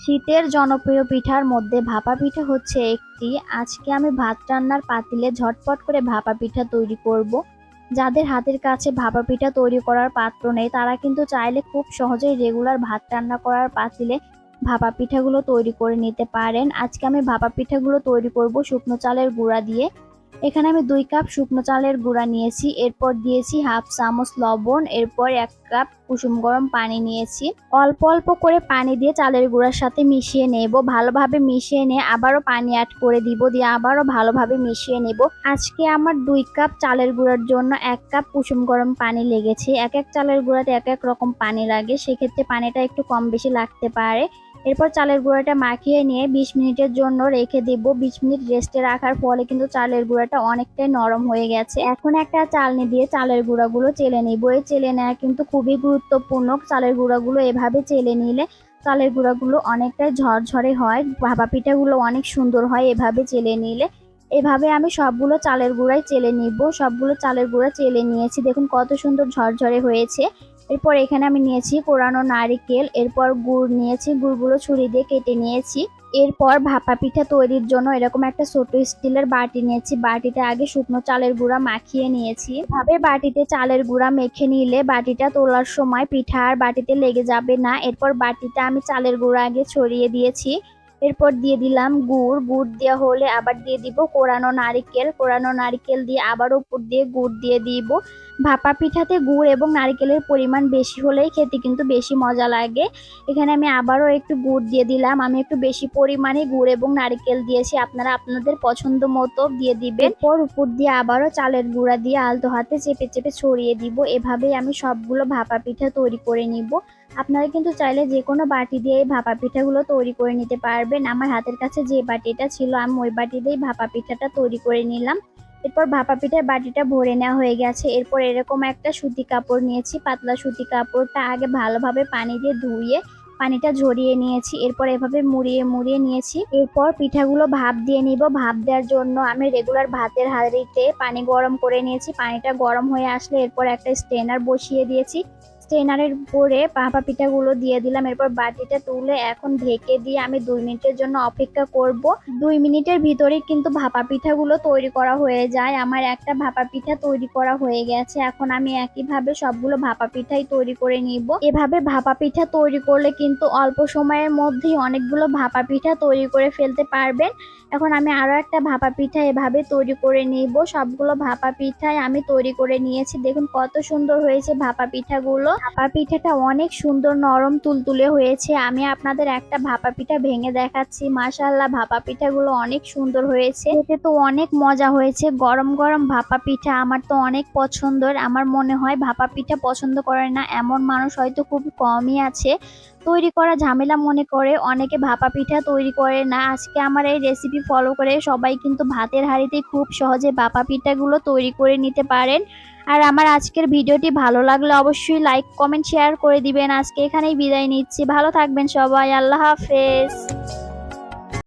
শীতের জনপ্রিয় পিঠার মধ্যে ভাপা পিঠা হচ্ছে একটি। আজকে আমি ভাত রান্নার পাতিলে ঝটপট করে ভাপা পিঠা তৈরি করব। যাদের হাতের কাছে ভাপা পিঠা তৈরি করার পাত্র নেই, তারা কিন্তু চাইলে খুব সহজেই রেগুলার ভাত রান্না করার পাতিলে ভাপা পিঠাগুলো তৈরি করে নিতে পারেন। আজকে আমি ভাপা পিঠাগুলো তৈরি করব শুকনো চালের গুঁড়া দিয়ে। এখানে আমি দুই কাপ শুকনো চালের গুঁড়া নিয়েছি, এরপর দিয়েছি হাফ চামচ লবণ, এরপর এক কাপ কুসুম গরম পানি নিয়েছি। অল্প অল্প করে পানি দিয়ে চালের গুঁড়ার সাথে মিশিয়ে নেব, ভালোভাবে মিশিয়ে নিয়ে আবারও পানি অ্যাড করে দিব, দিয়ে আবারও ভালোভাবে মিশিয়ে নেব। আজকে আমার দুই কাপ চালের গুঁড়ার জন্য এক কাপ কুসুম গরম পানি লেগেছে। এক এক চালের গুঁড়াতে এক এক রকম পানি লাগে, সেক্ষেত্রে পানিটা একটু কম বেশি লাগতে পারে। এরপর চালের গুঁড়াটা মাখিয়ে নিয়ে বিশ মিনিটের জন্য রেখে দেব। বিশ মিনিট রেস্টে রাখার ফলে কিন্তু চালের গুঁড়াটা অনেকটাই নরম হয়ে গেছে। এখন একটা চালনি দিয়ে চালের গুঁড়াগুলো চেলে নিব। এই চেলে নেওয়া কিন্তু খুবই গুরুত্বপূর্ণ। চালের গুঁড়াগুলো এভাবে চেলে নিলে চালের গুঁড়াগুলো অনেকটাই ঝরঝরে হয়। ভাপা পিঠাগুলো অনেক সুন্দর হয় এভাবে চেলে নিলে। এভাবে আমি সবগুলো চালের গুঁড়াই চেলে নিব। সবগুলো চালের গুঁড়া চেলে নিয়েছি। দেখুন কত সুন্দর ঝরঝরে হয়েছে। এরপর এখানে আমি নিয়েছি কোরানো নারিকেল, এরপর গুড় নিয়েছি, গুড়গুলো ছুরি দিয়ে কেটে নিয়েছি। এরপর ভাপা পিঠা তৈরির জন্য এরকম একটা ছোট স্টিলের বাটি নিয়েছি। বাটিতে আগে শুকনো চালের গুঁড়া মাখিয়ে নিয়েছি। ভাবে বাটিতে চালের গুঁড়া মেখে নিলে বাটিটা তোলার সময় পিঠা আর বাটিতে লেগে যাবে না। এরপর বাটিতে আমি চালের গুঁড়া আগে ছড়িয়ে দিয়েছি। এরপর দিয়ে দিলাম গুড়। গুড় দেওয়া হলে আবার দিয়ে দিব কোরানো নারিকেল। কোরানো নারিকেল দিয়ে আবার উপর দিয়ে গুড় দিয়ে দিব। ভাপা পিঠাতে গুড় এবং নারিকেলের পরিমাণ বেশি হলেই খেতে কিন্তু বেশি মজা লাগে। এখানে আমি আবারও একটু গুড় দিয়ে দিলাম। আমি একটু বেশি পরিমাণে গুড় এবং নারিকেল দিয়েছি। আপনারা আপনাদের পছন্দ মতো দিয়ে দিবেন। পর উপর দিয়ে আবারও চালের গুঁড়া দিয়ে আলতো হাতে চেপে চেপে ছড়িয়ে দিব। এভাবেই আমি সবগুলো ভাপা পিঠা তৈরি করে নিব। আপনারা কিন্তু চাইলে যে কোনো বাটি দিয়ে এই ভাপা পিঠাগুলো তৈরি করে নিতে পারবেন। আমার হাতের কাছে যে বাটিটা ছিল, আমি ওই বাটি দিয়েই ভাপা পিঠাটা তৈরি করে নিলাম। এরপর ভাপা পিঠার বাটিটা ভরে নেওয়া হয়ে গেছে। এরপর এরকম একটা সুতি কাপড় নিয়েছি, পাতলা সুতি কাপড়টা আগে ভালোভাবে পানি দিয়ে ধুয়ে পানিটা ঝরিয়ে নিয়েছি। এরপর এভাবে মুড়িয়ে মুড়িয়ে নিয়েছি। এরপর পিঠাগুলো ভাপ দিয়ে নিব। ভাপ দেওয়ার জন্য আমি রেগুলার ভাতের হাঁড়িতে পানি গরম করে নিয়েছি। পানিটা গরম হয়ে আসলে এরপর একটা স্টেনার বসিয়ে দিয়েছি। স্টেনারের উপরে ভাপা পিঠাগুলো দিয়ে দিলাম, এরপর বাটিটা তুলে এখন ঢেকে দিয়ে আমি দুই মিনিটের জন্য অপেক্ষা করব। দুই মিনিটের ভিতরেই কিন্তু ভাপা পিঠাগুলো তৈরি করা হয়ে যায়। আমার একটা ভাপা পিঠা তৈরি করা হয়ে গেছে। এখন আমি একইভাবে সবগুলো ভাপা পিঠাই তৈরি করে নিব। এভাবে ভাপা পিঠা তৈরি করলে কিন্তু অল্প সময়ের মধ্যেই অনেকগুলো ভাপা পিঠা তৈরি করে ফেলতে পারবেন। এখন আমি আরও একটা ভাপা পিঠা এভাবে তৈরি করে নিব। সবগুলো ভাপা পিঠাই আমি তৈরি করে নিয়েছি। দেখুন কত সুন্দর হয়েছে ভাপা পিঠাগুলো। ভাপা পিঠাটা অনেক সুন্দর নরম তুলতুলে হয়েছে। আমি আপনাদের একটা ভাপা পিঠা ভেঙে দেখাচ্ছি। মাশাল্লাহ ভাপা পিঠাগুলো অনেক সুন্দর হয়েছে। এতে তো অনেক মজা হয়েছে। গরম গরম ভাপা পিঠা আমার তো অনেক পছন্দের। আমার মনে হয় ভাপা পিঠা পছন্দ করে না। এমন মানুষ হয়তো খুব কমই আছে। তৈরি করা ঝামেলা মনে করে। অনেকে ভাপা পিঠা তৈরি করে না। আজকে আমার এই রেসিপি ফলো করে সবাই কিন্তু ভাতের হাঁড়িতে খুব সহজে ভাপা পিঠাগুলো তৈরি করে নিতে পারেন। আর আমার আজকের ভিডিওটি ভালো লাগলে অবশ্যই লাইক কমেন্ট শেয়ার করে দিবেন। আজকে এখানেই বিদায় নিচ্ছি। ভালো থাকবেন সবাই। আল্লাহ হাফেজ।